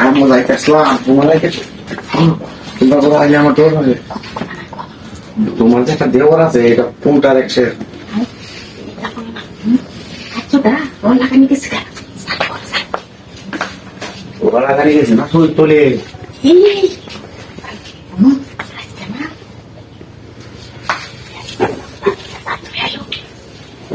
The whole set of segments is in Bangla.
আমি যাইতেছিলাম তোমার তোমরা বলো আগে আমার তোমার যে একটা দেওয়ার আছে এটা পুটার একশের ওরা গেছে না তুই তোলে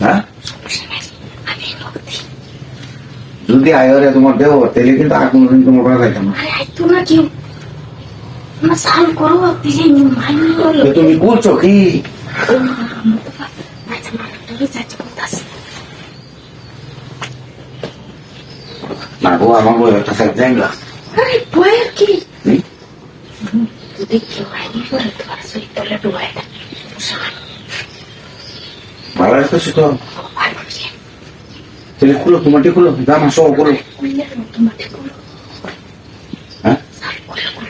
হ্যাঁ যদি আয়রে তোমার দেহ তাহলে কিন্তু আর কোনোদিন তোমার করা যাইতাম না তো তুমি করছ কি না গো আমার বই একটা সাইড জায়গা আরে বয়ের কি? যদি কেউ আইনি করে তোমার সুই তোলে ডুবাই না ভালো লাগতেছে তো তাহলে খুলো তোমারটি খুলো জামা সহ খুলো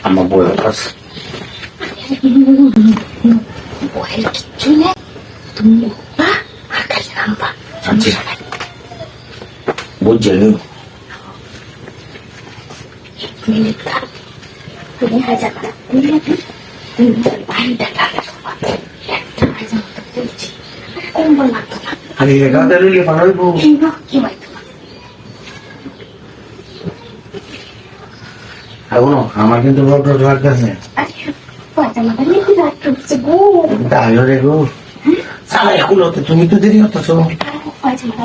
আমার বই আছে বয়ের কিচ্ছু নেই তুমি উঠবা আর খালি নামবা বুঝছি মিনিট তুমি হাজার টাকা দিলে তুমি টাকা একটা হাজার বলছি কম লাগতো না খালি রেখা দিলে ভালো হইব এই কি এখনও আমার কিন্তু রোগ লাগতেছে তাহলে রে গো সালা এগুলো তো তুমি তো দেরি হতেছো পাজামাটা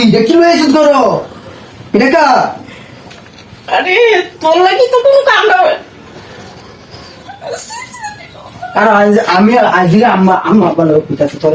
তুই দেখি লয়েছিস ধরো? এটা কা আরে তোর লাগি তো কোনো কাম আর আমি আজকে আম্মা আম্মা বলো পিতা তোর